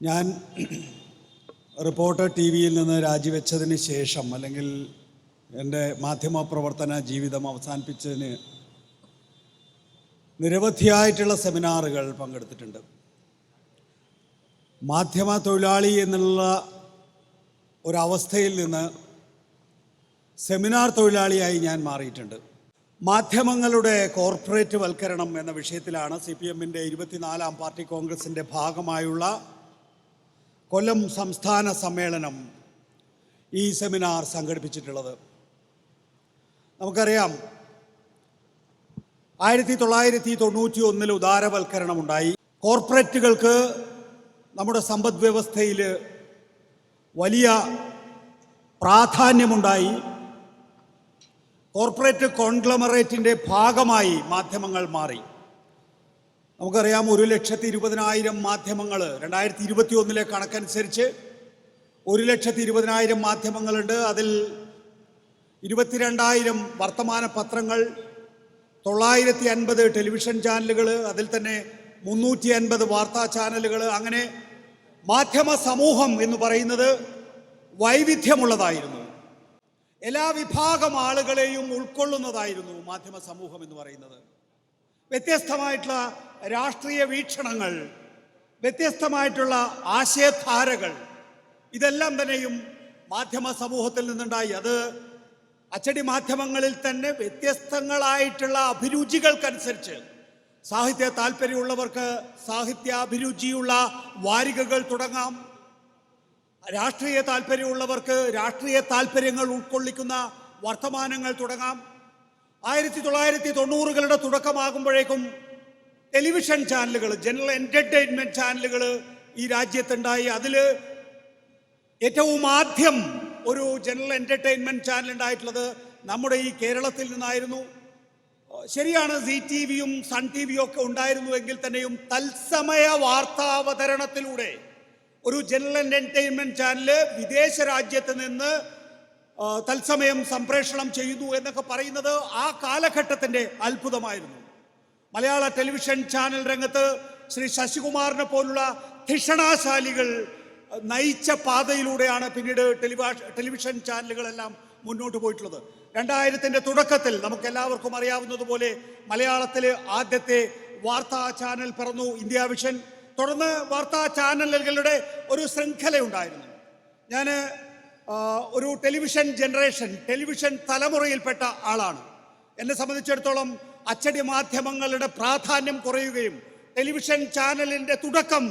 ഞാൻ reporter T വിയിൽ നിന്ന് രാജിവെച്ചതിന് ശേഷം അല്ലെങ്കിൽ എന്റെ മാധ്യമപ്രവർത്തന ജീവിതം അവസാനിപ്പിച്ചതിന് നിരവധിയായിട്ടുള്ള സെമിനാറുകൾ പങ്കെടുത്തിട്ടുണ്ട്. മാധ്യമ തൊഴിലാളി എന്നുള്ള ഒരവസ്ഥയിൽ നിന്ന് സെമിനാർ തൊഴിലാളിയായി ഞാൻ മാറിയിട്ടുണ്ട്. മാധ്യമങ്ങളുടെ കോർപ്പറേറ്റ് വൽക്കരണം എന്ന വിഷയത്തിലാണ് സി പി എമ്മിന്റെ ഇരുപത്തിനാലാം പാർട്ടി കോൺഗ്രസിന്റെ ഭാഗമായുള്ള കൊല്ലം സംസ്ഥാന സമ്മേളനം ഈ സെമിനാർ സംഘടിപ്പിച്ചിട്ടുള്ളത്. നമുക്കറിയാം ആയിരത്തി തൊള്ളായിരത്തി തൊണ്ണൂറ്റി ഒന്നിൽ ഉദാരവൽക്കരണമുണ്ടായി കോർപ്പറേറ്റുകൾക്ക് നമ്മുടെ സമ്പദ് വ്യവസ്ഥയിൽ വലിയ പ്രാധാന്യമുണ്ടായി. കോർപ്പറേറ്റ് കോൺഗ്ലമറേറ്റിന്റെ ഭാഗമായി മാധ്യമങ്ങൾ മാറി. നമുക്കറിയാം ഒരു ലക്ഷത്തി ഇരുപതിനായിരം മാധ്യമങ്ങൾ രണ്ടായിരത്തി ഇരുപത്തി ഒന്നിലെ കണക്കനുസരിച്ച് ഒരു ലക്ഷത്തി ഇരുപതിനായിരം മാധ്യമങ്ങളുണ്ട്. അതിൽ ഇരുപത്തിരണ്ടായിരം വർത്തമാന പത്രങ്ങൾ തൊള്ളായിരത്തി അൻപത് ടെലിവിഷൻ ചാനലുകൾ അതിൽ തന്നെ മുന്നൂറ്റി അൻപത് വാർത്താ ചാനലുകൾ അങ്ങനെ മാധ്യമ സമൂഹം എന്ന് പറയുന്നത് വൈവിധ്യമുള്ളതായിരുന്നു. എല്ലാ വിഭാഗം ആളുകളെയും ഉൾക്കൊള്ളുന്നതായിരുന്നു മാധ്യമ സമൂഹം എന്ന് പറയുന്നത്. വ്യത്യസ്തമായിട്ടുള്ള രാഷ്ട്രീയ വീക്ഷണങ്ങൾ വ്യത്യസ്തമായിട്ടുള്ള ആശയധാരകൾ ഇതെല്ലാം തന്നെയും മാധ്യമ സമൂഹത്തിൽ നിന്നുണ്ടായി. അത് അച്ചടി മാധ്യമങ്ങളിൽ തന്നെ വ്യത്യസ്തങ്ങളായിട്ടുള്ള അഭിരുചികൾക്കനുസരിച്ച് സാഹിത്യ താല്പര്യമുള്ളവർക്ക് സാഹിത്യാഭിരുചിയുള്ള വാരികകൾ തുടങ്ങാം. രാഷ്ട്രീയ താല്പര്യമുള്ളവർക്ക് രാഷ്ട്രീയ താല്പര്യങ്ങൾ ഉൾക്കൊള്ളിക്കുന്ന വർത്തമാനങ്ങൾ തുടങ്ങാം. ആയിരത്തി തൊള്ളായിരത്തി തൊണ്ണൂറുകളുടെ തുടക്കമാകുമ്പോഴേക്കും ടെലിവിഷൻ ചാനലുകൾ ജനറൽ എന്റർടൈൻമെന്റ് ചാനലുകൾ ഈ രാജ്യത്തുണ്ടായി. അതിൽ ഏറ്റവും ആദ്യം ഒരു ജനറൽ എന്റർടൈൻമെന്റ് ചാനൽ ഉണ്ടായിട്ടുള്ളത് നമ്മുടെ ഈ കേരളത്തിൽ നിന്നായിരുന്നു. ശരിയാണ് സി ടി വിയും സൺ ടി വിയും ഒക്കെ ഉണ്ടായിരുന്നു എങ്കിൽ തന്നെയും തത്സമയ വാർത്താവതരണത്തിലൂടെ ഒരു ജനറൽ എന്റർടൈൻമെന്റ് ചാനൽ വിദേശ രാജ്യത്ത് നിന്ന് തത്സമയം സംപ്രേഷണം ചെയ്യുന്നു എന്നൊക്കെ പറയുന്നത് ആ കാലഘട്ടത്തിന്റെ അത്ഭുതമായിരുന്നു. മലയാള ടെലിവിഷൻ ചാനൽ രംഗത്ത് ശ്രീ ശശികുമാറിനെ പോലുള്ള ധിഷണാശാലികൾ നയിച്ച പാതയിലൂടെയാണ് പിന്നീട് ടെലിവാ ടെലിവിഷൻ ചാനലുകളെല്ലാം മുന്നോട്ട് പോയിട്ടുള്ളത്. രണ്ടായിരത്തിന്റെ തുടക്കത്തിൽ നമുക്ക് എല്ലാവർക്കും അറിയാവുന്നതുപോലെ മലയാളത്തിൽ ആദ്യത്തെ വാർത്താ ചാനൽ പിറന്നു ഇന്ത്യ വിഷൻ. തുടർന്ന് വാർത്താ ചാനലുകളുടെ ഒരു ശൃംഖലയുണ്ടായിരുന്നു. ഞാൻ ഒരു ടെലിവിഷൻ ജനറേഷൻ ടെലിവിഷൻ തലമുറയിൽപ്പെട്ട ആളാണ്. എന്നെ സംബന്ധിച്ചിടത്തോളം അച്ചടി മാധ്യമങ്ങളുടെ പ്രാധാന്യം കുറയുകയും ടെലിവിഷൻ ചാനലിന്റെ തുടക്കം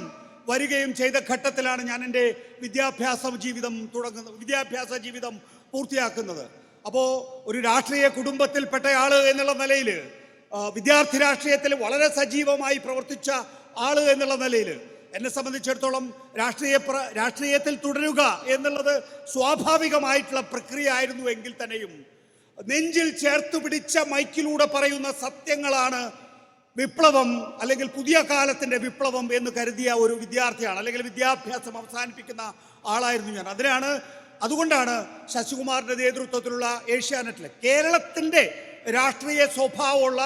വരികയും ചെയ്ത ഘട്ടത്തിലാണ് ഞാൻ എന്റെ വിദ്യാഭ്യാസ ജീവിതം തുടങ്ങുന്നത് വിദ്യാഭ്യാസ ജീവിതം പൂർത്തിയാക്കുന്നത്. അപ്പോൾ ഒരു രാഷ്ട്രീയ കുടുംബത്തിൽപ്പെട്ട ആൾ എന്നുള്ള നിലയിൽ വിദ്യാർത്ഥി രാഷ്ട്രീയത്തിൽ വളരെ സജീവമായി പ്രവർത്തിച്ച ആൾ എന്നുള്ള നിലയിൽ എന്നെ സംബന്ധിച്ചിടത്തോളം രാഷ്ട്രീയ രാഷ്ട്രീയത്തിൽ തുടരുക എന്നുള്ളത് സ്വാഭാവികമായിട്ടുള്ള പ്രക്രിയ ആയിരുന്നു എങ്കിൽ തന്നെയും നെഞ്ചിൽ ചേർത്ത് പിടിച്ച മൈക്കിലൂടെ പറയുന്ന സത്യങ്ങളാണ് വിപ്ലവം അല്ലെങ്കിൽ പുതിയ കാലത്തിന്റെ വിപ്ലവം എന്ന് കരുതിയ ഒരു വിദ്യാർത്ഥിയാണ്. അല്ലെങ്കിൽ വിദ്യാഭ്യാസം അവസാനിപ്പിക്കുന്ന ആളായിരുന്നു ഞാൻ. അതിനാണ് അതുകൊണ്ടാണ് ശശികുമാറിന്റെ നേതൃത്വത്തിലുള്ള ഏഷ്യാനെറ്റിൽ കേരളത്തിന്റെ രാഷ്ട്രീയ സ്വഭാവമുള്ള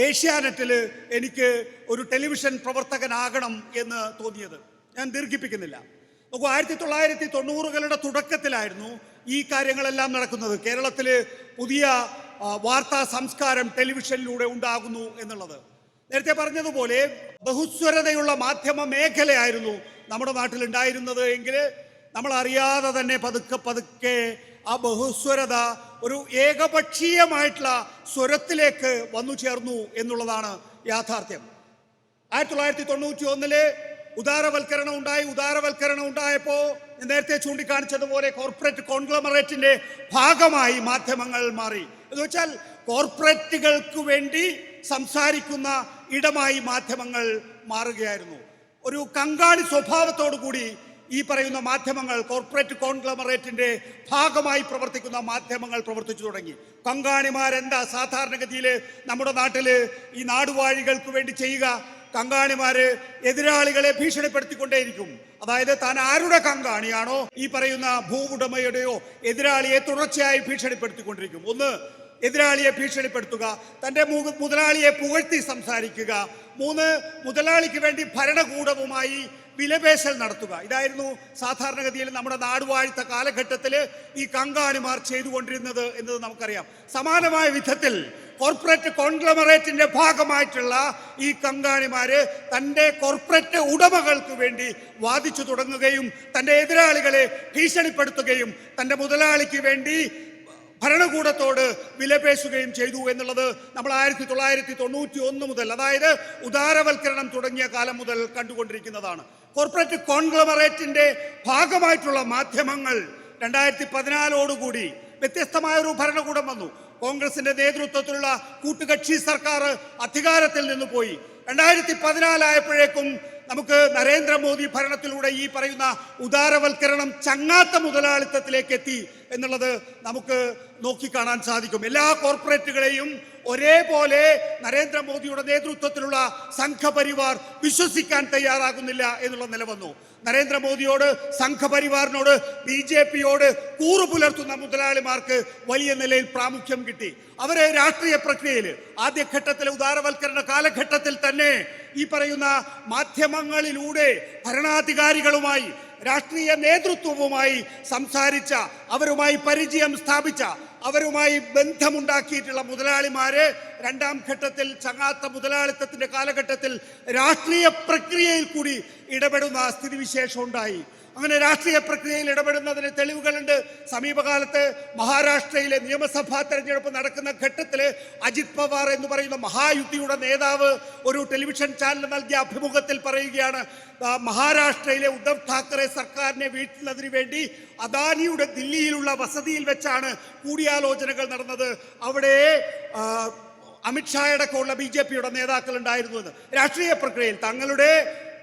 ഏഷ്യാനെറ്റിൽ എനിക്ക് ഒരു ടെലിവിഷൻ പ്രവർത്തകനാകണം എന്ന് തോന്നിയത്. ഞാൻ ദീർഘിപ്പിക്കുന്നില്ല. നോക്കൂ ആയിരത്തി തൊള്ളായിരത്തി തൊണ്ണൂറുകളുടെ തുടക്കത്തിലായിരുന്നു ഈ കാര്യങ്ങളെല്ലാം നടക്കുന്നത്. കേരളത്തിൽ പുതിയ വാർത്താ സംസ്കാരം ടെലിവിഷനിലൂടെ ഉണ്ടാകുന്നു എന്നുള്ളത്. നേരത്തെ പറഞ്ഞതുപോലെ ബഹുസ്വരതയുള്ള മാധ്യമ മേഖലയായിരുന്നു നമ്മുടെ നാട്ടിൽ ഉണ്ടായിരുന്നത് എങ്കിൽ നമ്മൾ അറിയാതെ തന്നെ പതുക്കെ പതുക്കെ ആ ബഹുസ്വരത ഒരു ഏകപക്ഷീയമായിട്ടുള്ള സ്വരത്തിലേക്ക് വന്നു ചേർന്നു എന്നുള്ളതാണ് യാഥാർത്ഥ്യം. ആയിരത്തി തൊള്ളായിരത്തി തൊണ്ണൂറ്റി ഒന്നിൽ ഉദാരവൽക്കരണം ഉണ്ടായി ഉദാരവൽക്കരണം ഉണ്ടായപ്പോൾ നേരത്തെ ചൂണ്ടിക്കാണിച്ചതുപോലെ കോർപ്പറേറ്റ് കോൺഗ്ലമറേറ്റിന്റെ ഭാഗമായി മാധ്യമങ്ങൾ മാറി. എന്ന് വെച്ചാൽ കോർപ്പറേറ്റുകൾക്ക് വേണ്ടി സംസാരിക്കുന്ന ഇടമായി മാധ്യമങ്ങൾ മാറുകയായിരുന്നു. ഒരു കങ്കാണി സ്വഭാവത്തോടു കൂടി ഈ പറയുന്ന മാധ്യമങ്ങൾ കോർപ്പറേറ്റ് കോൺഗ്ലമറേറ്റിന്റെ ഭാഗമായി പ്രവർത്തിക്കുന്ന മാധ്യമങ്ങൾ പ്രവർത്തിച്ചു തുടങ്ങി. കങ്കാണിമാരെന്താ സാധാരണഗതിയിൽ നമ്മുടെ നാട്ടിൽ ഈ നാടുവാഴികൾക്ക് വേണ്ടി ചെയ്യുക? കങ്കാണിമാര് എതിരാളികളെ ഭീഷണിപ്പെടുത്തിക്കൊണ്ടേയിരിക്കും. അതായത് താൻ ആരുടെ കങ്കാണിയാണോ ഈ പറയുന്ന ഭൂവുടമയുടെയോ എതിരാളിയെ തുടർച്ചയായി ഭീഷണിപ്പെടുത്തിക്കൊണ്ടിരിക്കും. ഒന്ന് എതിരാളിയെ ഭീഷണിപ്പെടുത്തുക തന്റെ മുതലാളിയെ പുകഴ്ത്തി സംസാരിക്കുക. മൂന്ന് മുതലാളിക്ക് വേണ്ടി ഭരണകൂടവുമായി വിലപേശൽ നടത്തുക. ഇതായിരുന്നു സാധാരണഗതിയിൽ നമ്മുടെ നാടുവാഴ്ത്ത കാലഘട്ടത്തിൽ ഈ കങ്കാണിമാർ ചെയ്തുകൊണ്ടിരുന്നത് എന്നത് നമുക്കറിയാം. സമാനമായ വിധത്തിൽ കോർപ്പറേറ്റ് കോൺഗ്ലമറേറ്റിന്റെ ഭാഗമായിട്ടുള്ള ഈ കങ്കാണിമാര് തന്റെ കോർപ്പറേറ്റ് ഉടമകൾക്ക് വേണ്ടി വാദിച്ചു തുടങ്ങുകയും തന്റെ എതിരാളികളെ ഭീഷണിപ്പെടുത്തുകയും തന്റെ മുതലാളിക്ക് വേണ്ടി ഭരണകൂടത്തോട് വിലപേശുകയും ചെയ്തു എന്നുള്ളത് നമ്മൾ ആയിരത്തി തൊള്ളായിരത്തി തൊണ്ണൂറ്റി ഒന്ന് മുതൽ അതായത് ഉദാരവൽക്കരണം തുടങ്ങിയ കാലം മുതൽ കണ്ടുകൊണ്ടിരിക്കുന്നതാണ്. കോർപ്പറേറ്റ് കോൺഗ്ലമറേറ്റിന്റെ ഭാഗമായിട്ടുള്ള മാധ്യമങ്ങൾ രണ്ടായിരത്തി പതിനാലോടുകൂടി വ്യത്യസ്തമായ ഒരു ഭരണകൂടം വന്നു. കോൺഗ്രസിന്റെ നേതൃത്വത്തിലുള്ള കൂട്ടുകക്ഷി സർക്കാർ അധികാരത്തിൽ നിന്ന് പോയി. രണ്ടായിരത്തി പതിനാലായപ്പോഴേക്കും നമുക്ക് നരേന്ദ്രമോദി ഭരണത്തിലൂടെ ഈ പറയുന്ന ഉദാരവൽക്കരണം ചങ്ങാത്ത മുതലാളിത്തത്തിലേക്ക് എത്തി എന്നുള്ളത് നമുക്ക് നോക്കിക്കാണാൻ സാധിക്കും. എല്ലാ കോർപ്പറേറ്റുകളെയും ഒരേപോലെ നരേന്ദ്രമോദിയുടെ നേതൃത്വത്തിലുള്ള സംഘപരിവാർ വിശ്വസിക്കാൻ തയ്യാറാകുന്നില്ല എന്നുള്ള നില വന്നു നരേന്ദ്രമോദിയോട് സംഘപരിവാറിനോട് ബി ജെ പിയോട് കൂറു പുലർത്തുന്ന മുതലാളിമാർക്ക് വലിയ നിലയിൽ പ്രാമുഖ്യം കിട്ടി. അവരെ രാഷ്ട്രീയ പ്രക്രിയയിൽ ആദ്യഘട്ടത്തിലെ ഉദാരവൽക്കരണ കാലഘട്ടത്തിൽ തന്നെ ഈ പറയുന്ന മാധ്യമങ്ങളിലൂടെ ഭരണാധികാരികളുമായി രാഷ്ട്രീയ നേതൃത്വവുമായി സംസാരിച്ച അവരുമായി പരിചയം സ്ഥാപിച്ച അവരുമായി ബന്ധമുണ്ടാക്കിയിട്ടുള്ള മുതലാളിമാര് രണ്ടാം ഘട്ടത്തിൽ ചങ്ങാത്ത മുതലാളിത്തത്തിന്റെ കാലഘട്ടത്തിൽ രാഷ്ട്രീയ പ്രക്രിയയിൽ കൂടി ഇടപെടുന്ന സ്ഥിതിവിശേഷം ഉണ്ടായി. അങ്ങനെ രാഷ്ട്രീയ പ്രക്രിയയിൽ ഇടപെടുന്നതിന് തെളിവുകളുണ്ട്. സമീപകാലത്ത് മഹാരാഷ്ട്രയിലെ നിയമസഭാ തെരഞ്ഞെടുപ്പ് നടക്കുന്ന ഘട്ടത്തിൽ അജിത് പവാർ എന്ന് പറയുന്ന മഹായുദ്ധിയുടെ നേതാവ് ഒരു ടെലിവിഷൻ ചാനൽ നൽകിയ അഭിമുഖത്തിൽ പറയുകയാണ് മഹാരാഷ്ട്രയിലെ ഉദ്ധവ് ഠാക്കറെ സർക്കാരിനെ വീഴ്ത്തുന്നതിന് വേണ്ടി അദാനിയുടെ ദില്ലിയിലുള്ള വസതിയിൽ വെച്ചാണ് കൂടിയാലോചനകൾ നടന്നത്. അവിടെ അമിത്ഷായടക്കമുള്ള ബി ജെ പിയുടെ നേതാക്കൾ ഉണ്ടായിരുന്നു എന്ന്. രാഷ്ട്രീയ പ്രക്രിയയിൽ തങ്ങളുടെ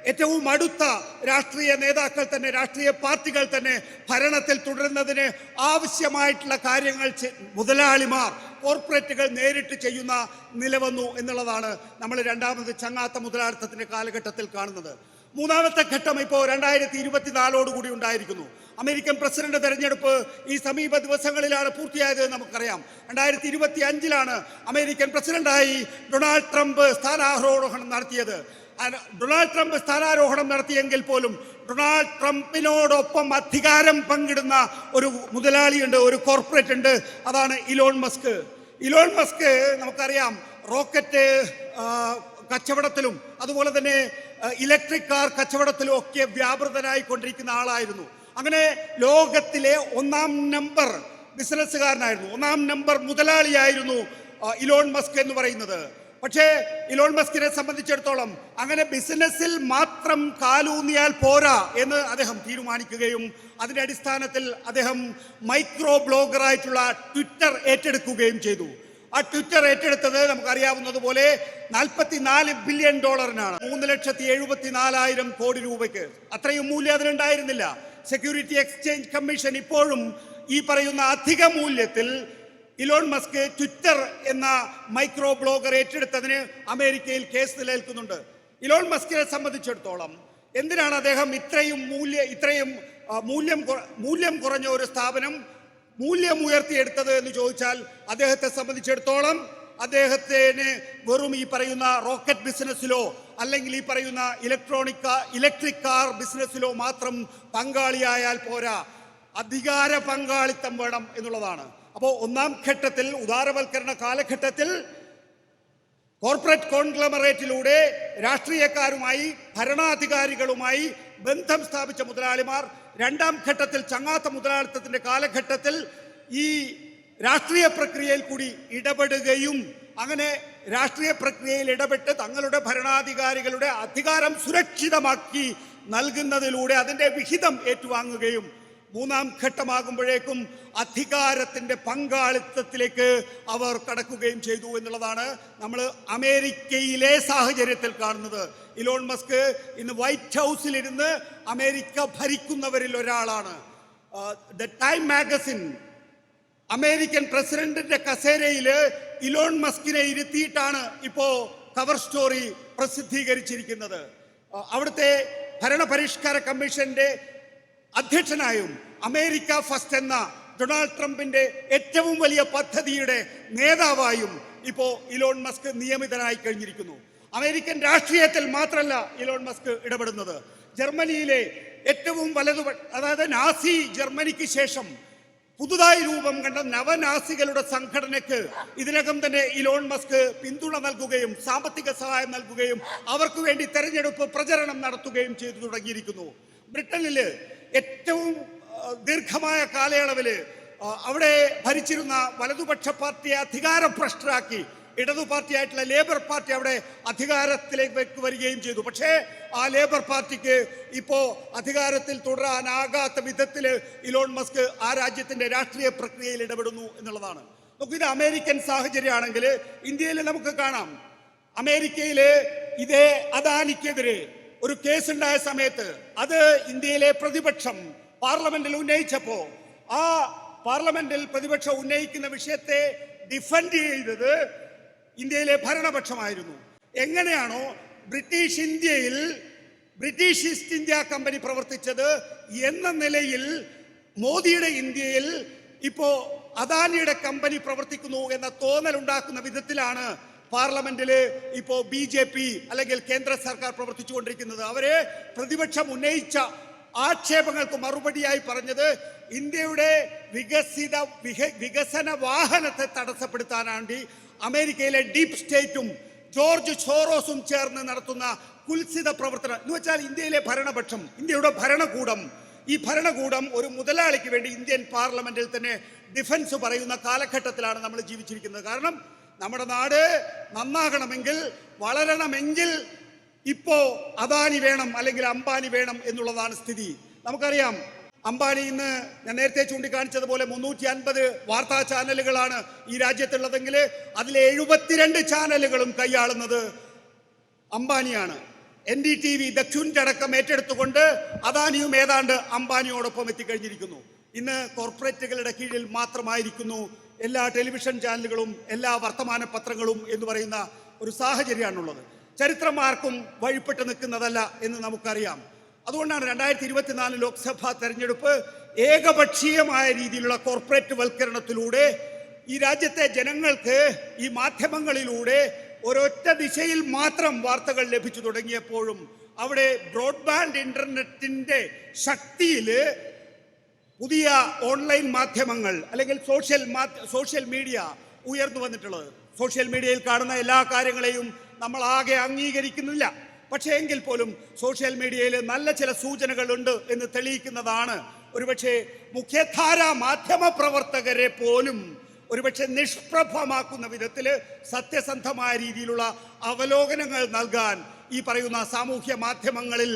ഏറ്റവും അടുത്ത രാഷ്ട്രീയ നേതാക്കൾ തന്നെ രാഷ്ട്രീയ പാർട്ടികൾ തന്നെ ഭരണത്തിൽ തുടരുന്നതിന് ആവശ്യമായിട്ടുള്ള കാര്യങ്ങൾ മുതലാളിമാർ കോർപ്പറേറ്റുകൾ നേരിട്ട് ചെയ്യുന്ന നിലവന്നു എന്നുള്ളതാണ് നമ്മൾ രണ്ടാമത് ചങ്ങാത്ത മുതലാളിത്തത്തിന്റെ കാലഘട്ടത്തിൽ കാണുന്നത്. മൂന്നാമത്തെ ഘട്ടം ഇപ്പോൾ രണ്ടായിരത്തി ഇരുപത്തിനാലോട് കൂടി ഉണ്ടായിരിക്കുന്നു. അമേരിക്കൻ പ്രസിഡന്റ് തെരഞ്ഞെടുപ്പ് ഈ സമീപ ദിവസങ്ങളിലാണ് പൂർത്തിയായത് നമുക്കറിയാം. രണ്ടായിരത്തി ഇരുപത്തി അഞ്ചിലാണ് അമേരിക്കൻ പ്രസിഡന്റായി ഡൊണാൾഡ് ട്രംപ് സ്ഥാനാരോഹണം നടത്തിയത്. ഡൊണാൾഡ് ട്രംപ് സ്ഥാനാരോഹണം നടത്തിയെങ്കിൽ പോലും ഡൊണാൾഡ് ട്രംപിനോടൊപ്പം അധികാരം പങ്കിടുന്ന ഒരു മുതലാളിയുണ്ട് ഒരു കോർപ്പറേറ്റ് ഉണ്ട്. അതാണ് ഇലോൺ മസ്ക്. ഇലോൺ മസ്ക് നമുക്കറിയാം റോക്കറ്റ് കച്ചവടത്തിലും അതുപോലെ തന്നെ ഇലക്ട്രിക് കാർ കച്ചവടത്തിലും ഒക്കെ വ്യാപൃതനായി കൊണ്ടിരിക്കുന്ന ആളായിരുന്നു. അങ്ങനെ ലോകത്തിലെ ഒന്നാം നമ്പർ ബിസിനസ്സുകാരനായിരുന്നു. ഒന്നാം നമ്പർ മുതലാളിയായിരുന്നു ഇലോൺ മസ്ക് എന്ന് പറയുന്നത്. പക്ഷേ ഇലോൺ മസ്കിനെ സംബന്ധിച്ചിടത്തോളം അങ്ങനെ ബിസിനസ്സിൽ മാത്രം കാലൂന്നിയാൽ പോരാ എന്ന് അദ്ദേഹം തീരുമാനിക്കുകയും അതിന്റെ അടിസ്ഥാനത്തിൽ അദ്ദേഹം മൈക്രോ ബ്ലോഗറായിട്ടുള്ള ട്വിറ്റർ ഏറ്റെടുക്കുകയും ചെയ്തു. ആ ട്വിറ്റർ ഏറ്റെടുത്തത് നമുക്കറിയാവുന്നതുപോലെ നാൽപ്പത്തിനാല് ബില്യൺ ഡോളറിനാണ്. മൂന്ന് ലക്ഷത്തി എഴുപത്തി നാലായിരം കോടി രൂപയ്ക്ക്. അത്രയും മൂല്യം അതിനുണ്ടായിരുന്നില്ല. സെക്യൂരിറ്റി എക്സ്ചേഞ്ച് കമ്മീഷൻ ഇപ്പോഴും ഈ പറയുന്ന അധിക മൂല്യത്തിൽ ഇലോൺ മസ്ക് ട്വിറ്റർ എന്ന മൈക്രോ ബ്ലോഗർ ഏറ്റെടുത്തതിന് അമേരിക്കയിൽ കേസ് നിലനിൽക്കുന്നുണ്ട്. ഇലോൺ മസ്കിനെ സംബന്ധിച്ചിടത്തോളം എന്തിനാണ് അദ്ദേഹം ഇത്രയും മൂല്യ ഇത്രയും മൂല്യം മൂല്യം കുറഞ്ഞ ഒരു സ്ഥാപനം മൂല്യം ഉയർത്തിയെടുത്തത് എന്ന് ചോദിച്ചാൽ അദ്ദേഹത്തെ സംബന്ധിച്ചിടത്തോളം അദ്ദേഹത്തിന് വെറും ഈ പറയുന്ന റോക്കറ്റ് ബിസിനസ്സിലോ അല്ലെങ്കിൽ ഈ പറയുന്ന ഇലക്ട്രോണിക് ഇലക്ട്രിക് കാർ ബിസിനസ്സിലോ മാത്രം പങ്കാളിയായാൽ പോരാ. അധികാര പങ്കാളിത്തം വേണം എന്നുള്ളതാണ്. അപ്പോൾ ഒന്നാം ഘട്ടത്തിൽ ഉദാരവൽക്കരണ കാലഘട്ടത്തിൽ കോർപ്പറേറ്റ് കോൺഗ്ലമറേറ്റിലൂടെ രാഷ്ട്രീയക്കാരുമായി ഭരണാധികാരികളുമായി ബന്ധം സ്ഥാപിച്ച മുതലാളിമാർ രണ്ടാം ഘട്ടത്തിൽ ചങ്ങാത്ത മുതലാളിത്തത്തിന്റെ കാലഘട്ടത്തിൽ ഈ രാഷ്ട്രീയ പ്രക്രിയയിൽ കൂടി ഇടപെടുകയും അങ്ങനെ രാഷ്ട്രീയ പ്രക്രിയയിൽ ഇടപെട്ട് തങ്ങളുടെ ഭരണാധികാരികളുടെ അധികാരം സുരക്ഷിതമാക്കി നൽകുന്നതിലൂടെ അതിന്റെ വിഹിതം ഏറ്റുവാങ്ങുകയും മൂന്നാം ഘട്ടമാകുമ്പോഴേക്കും അധികാരത്തിന്റെ പങ്കാളിത്തത്തിലേക്ക് അവർ കടക്കുകയും ചെയ്തു എന്നുള്ളതാണ് നമ്മൾ അമേരിക്കയിലെ സാഹചര്യത്തിൽ കാണുന്നത്. ഇലോൺ മസ്ക് ഇന്ന് വൈറ്റ് ഹൗസിലിരുന്ന് അമേരിക്ക ഭരിക്കുന്നവരിൽ ഒരാളാണ്. ദ ടൈം മാഗസിൻ അമേരിക്കൻ പ്രസിഡന്റിന്റെ കസേരയിൽ ഇലോൺ മസ്കിനെ ഇരുത്തിയിട്ടാണ് ഇപ്പോ കവർ സ്റ്റോറി പ്രസിദ്ധീകരിച്ചിരിക്കുന്നത്. അവിടുത്തെ ഭരണപരിഷ്കാര കമ്മീഷന്റെ അധ്യക്ഷനായും അമേരിക്ക ഫസ്റ്റ് എന്ന ഡൊണാൾഡ് ട്രംപിന്റെ ഏറ്റവും വലിയ പദ്ധതിയുടെ നേതാവായും ഇപ്പോ ഇലോൺ മസ്ക് നിയമിതനായി കഴിഞ്ഞിരിക്കുന്നു. അമേരിക്കൻ രാഷ്ട്രീയത്തിൽ മാത്രമല്ല ഇലോൺ മസ്ക് ഇടപെടുന്നത്. ജർമ്മനിയിലെ ഏറ്റവും വലതു അതായത് നാസി ജർമ്മനിക്ക് ശേഷം പുതുതായി രൂപം കണ്ട നവനാസികളുടെ സംഘടനയ്ക്ക് ഇതിനകം തന്നെ ഇലോൺ മസ്ക് പിന്തുണ നൽകുകയും സാമ്പത്തിക സഹായം നൽകുകയും അവർക്ക് വേണ്ടി തെരഞ്ഞെടുപ്പ് പ്രചരണം നടത്തുകയും ചെയ്തു തുടങ്ങിയിരിക്കുന്നു. ബ്രിട്ടനിൽ ഏറ്റവും ദീർഘമായ കാലയളവിൽ അവിടെ ഭരിച്ചിരുന്ന വലതുപക്ഷ പാർട്ടിയെ അധികാരഭ്രഷ്ടരാക്കി ഇടതു പാർട്ടിയായിട്ടുള്ള ലേബർ പാർട്ടി അവിടെ അധികാരത്തിലേക്ക് വരികയും ചെയ്തു. പക്ഷേ ആ ലേബർ പാർട്ടിക്ക് ഇപ്പോൾ അധികാരത്തിൽ തുടരാനാകാത്ത വിധത്തിൽ ഇലോൺ മസ്ക് ആ രാജ്യത്തിന്റെ രാഷ്ട്രീയ പ്രക്രിയയിൽ ഇടപെടുന്നു എന്നുള്ളതാണ്. നോക്കൂ ഇത് അമേരിക്കൻ സാഹചര്യമാണെങ്കിൽ ഇന്ത്യയിൽ നമുക്ക് കാണാം. അമേരിക്കയിലെ ഇതേ അദാനിക്കെതിരെ ഒരു കേസ് ഉണ്ടായ സമയത്ത് അത് ഇന്ത്യയിലെ പ്രതിപക്ഷം പാർലമെന്റിൽ ഉന്നയിച്ചപ്പോ ആ പാർലമെന്റിൽ പ്രതിപക്ഷം ഉന്നയിക്കുന്ന വിഷയത്തെ ഡിഫൻഡ് ചെയ്തത് ഇന്ത്യയിലെ ഭരണപക്ഷമായിരുന്നു. എങ്ങനെയാണോ ബ്രിട്ടീഷ് ഇന്ത്യയിൽ ബ്രിട്ടീഷ് ഈസ്റ്റ് ഇന്ത്യ കമ്പനി പ്രവർത്തിച്ചത് എന്ന നിലയിൽ മോദിയുടെ ഇന്ത്യയിൽ ഇപ്പോ അദാനിയുടെ കമ്പനി പ്രവർത്തിക്കുന്നു എന്ന തോന്നൽ ഉണ്ടാക്കുന്ന വിധത്തിലാണ് പാർലമെന്റിൽ ഇപ്പോ ബി ജെ പി അല്ലെങ്കിൽ കേന്ദ്ര സർക്കാർ പ്രവർത്തിച്ചുകൊണ്ടിരിക്കുന്നത്. അവരെ പ്രതിപക്ഷം ഉന്നയിച്ച ആക്ഷേപങ്ങൾക്ക് മറുപടിയായി പറഞ്ഞത് ഇന്ത്യയുടെ വികസിത വികസന വാഹനത്തെ തടസ്സപ്പെടുത്താനാണ്ടി അമേരിക്കയിലെ ഡീപ് സ്റ്റേറ്റും ജോർജ് ഷോറോസും ചേർന്ന് നടത്തുന്ന കുൽസിത പ്രവർത്തനം. എന്ന് വെച്ചാൽ ഇന്ത്യയിലെ ഭരണപക്ഷം ഇന്ത്യയുടെ ഭരണകൂടം. ഈ ഭരണകൂടം ഒരു മുതലാളിക്ക് വേണ്ടി ഇന്ത്യൻ പാർലമെന്റിൽ തന്നെ ഡിഫൻസ് പറയുന്ന കാലഘട്ടത്തിലാണ് നമ്മൾ ജീവിച്ചിരിക്കുന്നത്. കാരണം നമ്മുടെ നാട് നന്നാകണമെങ്കിൽ വളരണമെങ്കിൽ ഇപ്പോ അദാനി വേണം അല്ലെങ്കിൽ അംബാനി വേണം എന്നുള്ളതാണ് സ്ഥിതി. നമുക്കറിയാം അംബാനി ഇന്ന് ഞാൻ നേരത്തെ ചൂണ്ടിക്കാണിച്ചതുപോലെ മുന്നൂറ്റി അൻപത് വാർത്താ ചാനലുകളാണ് ഈ രാജ്യത്തുള്ളതെങ്കിൽ അതിൽ എഴുപത്തിരണ്ട് ചാനലുകളും കൈയാളുന്നത് അംബാനിയാണ്. എൻ ഡി ടി വി ദക്ഷിണടക്കം ഏറ്റെടുത്തുകൊണ്ട് അദാനിയും ഏതാണ്ട് അംബാനിയോടൊപ്പം എത്തിക്കഴിഞ്ഞിരിക്കുന്നു. ഇന്ന് കോർപ്പറേറ്റുകളുടെ കീഴിൽ മാത്രമായിരിക്കുന്നു എല്ലാ ടെലിവിഷൻ ചാനലുകളും എല്ലാ വർത്തമാന പത്രങ്ങളും എന്ന് പറയുന്ന ഒരു സാഹചര്യമാണുള്ളത്. ചരിത്രം ആർക്കും വഴിപ്പെട്ട് നിൽക്കുന്നതല്ല എന്ന് നമുക്കറിയാം. അതുകൊണ്ടാണ് രണ്ടായിരത്തി ഇരുപത്തിനാല് ലോക്സഭാ തെരഞ്ഞെടുപ്പ് ഏകപക്ഷീയമായ രീതിയിലുള്ള കോർപ്പറേറ്റ് വൽക്കരണത്തിലൂടെ ഈ രാജ്യത്തെ ജനങ്ങൾക്ക് ഈ മാധ്യമങ്ങളിലൂടെ ഒരൊറ്റ ദിശയിൽ മാത്രം വാർത്തകൾ ലഭിച്ചു തുടങ്ങിയപ്പോഴും അവിടെ ബ്രോഡ്ബാൻഡ് ഇന്റർനെറ്റിന്റെ ശക്തിയിൽ പുതിയ ഓൺലൈൻ മാധ്യമങ്ങൾ അല്ലെങ്കിൽ സോഷ്യൽ സോഷ്യൽ മീഡിയ ഉയർന്നു വന്നിട്ടുള്ളത്. സോഷ്യൽ മീഡിയയിൽ കാണുന്ന എല്ലാ കാര്യങ്ങളെയും നമ്മൾ ആകെ അംഗീകരിക്കുന്നില്ല. പക്ഷേ എങ്കിൽ പോലും സോഷ്യൽ മീഡിയയിൽ നല്ല ചില സൂചനകളുണ്ട് എന്ന് തെളിയിക്കുന്നതാണ്. ഒരുപക്ഷെ മുഖ്യധാര മാധ്യമ പ്രവർത്തകരെ പോലും ഒരുപക്ഷെ നിഷ്പ്രഭമാക്കുന്ന വിധത്തിൽ സത്യസന്ധമായ രീതിയിലുള്ള അവലോകനങ്ങൾ നൽകാൻ ഈ പറയുന്ന സാമൂഹ്യ മാധ്യമങ്ങളിൽ